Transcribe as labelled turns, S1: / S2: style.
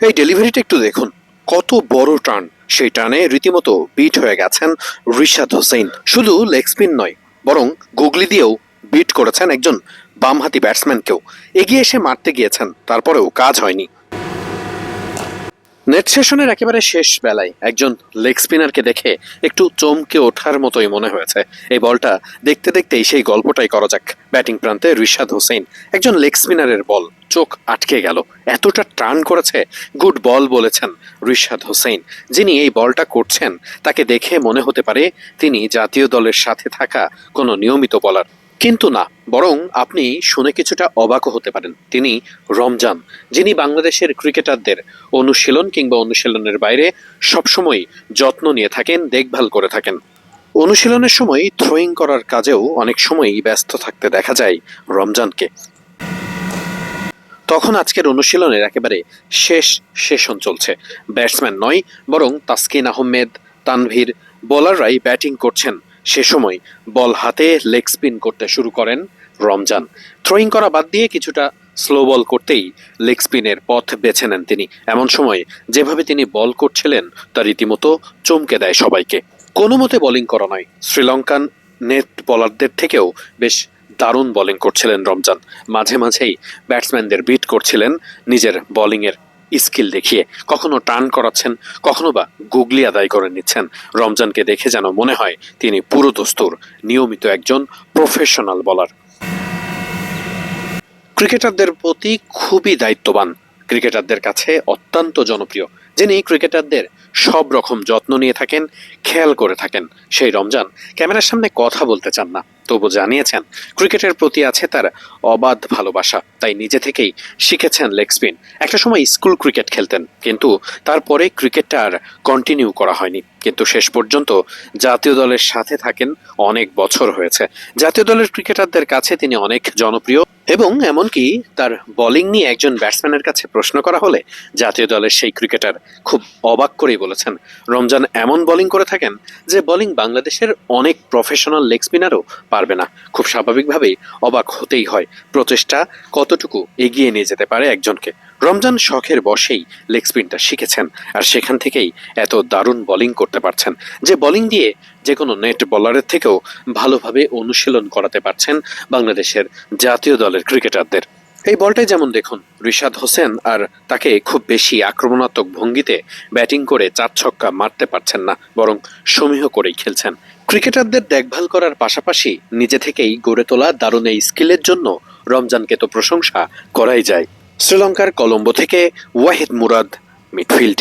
S1: এই ডেলিভারিটা একটু দেখুন। কত বড় টার্ন সেই টানে রীতিমতো বিট হয়ে গেছেন রিশাদ হোসেন। শুধু লেগ স্পিন নয়, বরং গুগলি দিয়েও বিট করেছেন একজন বামহাতি ব্যাটসম্যানকেও এগিয়ে এসে মারতে গিয়েছেন, তারপরেও কাজ হয়নি। নেট সেশনের একেবারে শেষ বেলায় একজন লেগ স্পিনারকে দেখে একটু চমকে ওঠার মতোই মনে হয়েছে। এই বলটা দেখতে দেখতেই সেই গল্পটাই করা যাক। ব্যাটিং প্রান্তে রিশাদ হোসেন, একজন লেগ স্পিনারের বল চোখ আটকে গেল। এতটা টার্ন করেছে, গুড বল বলেছেন রিশাদ হোসেন। যিনি এই বলটা করছেন, তাকে দেখে মনে হতে পারে তিনি জাতীয় দলের সাথে থাকা কোনো নিয়মিত বলার কিন্তু না, বরং আপনি শুনে কিছুটা অবাকও হতে পারেন। তিনি রমজান, যিনি বাংলাদেশের ক্রিকেটারদের অনুশীলন কিংবা অনুশীলনের বাইরে সবসময় যত্ন নিয়ে থাকেন, দেখভাল করে থাকেন। অনুশীলনের সময় থ্রোয়িং করার কাজেও অনেক সময়ই ব্যস্ত থাকতে দেখা যায় রমজানকে। তখন আজকের অনুশীলনের একেবারে শেষ সেশন চলছে। ব্যাটসম্যান নয়, বরং তাসকিন আহমেদ, তানভীর, বোলাররাই ব্যাটিং করছেন। সে সময় বল হাতে লেগ স্পিন করতে শুরু করেন রমজান। থ্রোয়িং করা বাদ দিয়ে কিছুটা স্লো বল করতেই লেগ স্পিনের পথ বেছে নেন তিনি। এমন সময় যেভাবে তিনি বল করছিলেন, তা রীতিমতো চমকে দেয় সবাইকে। কোনো মতে বোলিং করা নয়। শ্রীলঙ্কান নেট বলারদের থেকেও বেশ দারুণ বোলিং করছিলেন রমজান। মাঝে মাঝেই ব্যাটসম্যানদের বিট করছিলেন নিজের বোলিংয়ের স্কিল দেখিয়ে কখনো টার্ন করাচ্ছেন, কখনো বা গুগলি আদায় করে নিচ্ছেন। রমজানকে দেখে যেন মনে হয় তিনি পুরো দস্তুর, নিয়মিত একজন প্রফেশনাল বলার। ক্রিকেটারদের প্রতি খুবই দায়িত্ববান। ক্রিকেটারদের কাছে অত্যন্ত জনপ্রিয়। যিনি ক্রিকেটারদের সব রকম যত্ন নিয়ে থাকেন, খেয়াল করে থাকেন। সেই রমজান ক্যামেরার সামনে কথা বলতে চান না, তবু জানিয়েছেন, ক্রিকেটের প্রতি আছে তার অবাধ ভালোবাসা। তাই নিজে থেকেই শিখেছেন লেগ স্পিন। একটা সময় স্কুল ক্রিকেট খেলতেন, কিন্তু তারপরে ক্রিকেটটা আর কন্টিনিউ করা হয়নি। কিন্তু শেষ পর্যন্ত জাতীয় দলের সাথে থাকেন অনেক বছর হয়েছে। জাতীয় দলের ক্রিকেটারদের কাছে তিনি অনেক জনপ্রিয়। এবং এমনকি তার বোলিং নিয়ে একজন ব্যাটসম্যানের কাছে প্রশ্ন করা হলে জাতীয় দলের সেই ক্রিকেটার খুব অবাক করেই বলেছেন, রমজান এমন বোলিং করে থাকেন যে বোলিং বাংলাদেশের অনেক প্রফেশনাল লেগ স্পিনারও পারবে না। খুব স্বাভাবিকভাবেই অবাক হতেই হয় প্রচেষ্টা কতটুকু এগিয়ে নিয়ে যেতে পারে একজনকে। রমজান শখের বসেই লেগ স্পিনটা শিখেছেন আর সেখান থেকেই এত দারুণ বোলিং করতে পারছেন, যে বোলিং দিয়ে যে কোনো নেট বলারের থেকেও ভালোভাবে অনুশীলন করাতে পারছেন বাংলাদেশের জাতীয় দলের ক্রিকেটারদের। এই বলটাই যেমন দেখুন, রিশাদ হোসেন আর তাকে খুব বেশি আক্রমণাত্মক ভঙ্গিতে ব্যাটিং করে চার ছক্কা মারতে পারছেন না, বরং সমীহ করেই খেলছেন। ক্রিকেটারদের দেখভাল করার পাশাপাশি নিজে থেকেই গড়ে তোলা দারুণ এই স্কিলের জন্য রমজানকে তো প্রশংসা করাই যায়। শ্রীলঙ্কার কলম্বো থেকে ওয়াহিদ মুরাদ, মিডফিল্ড।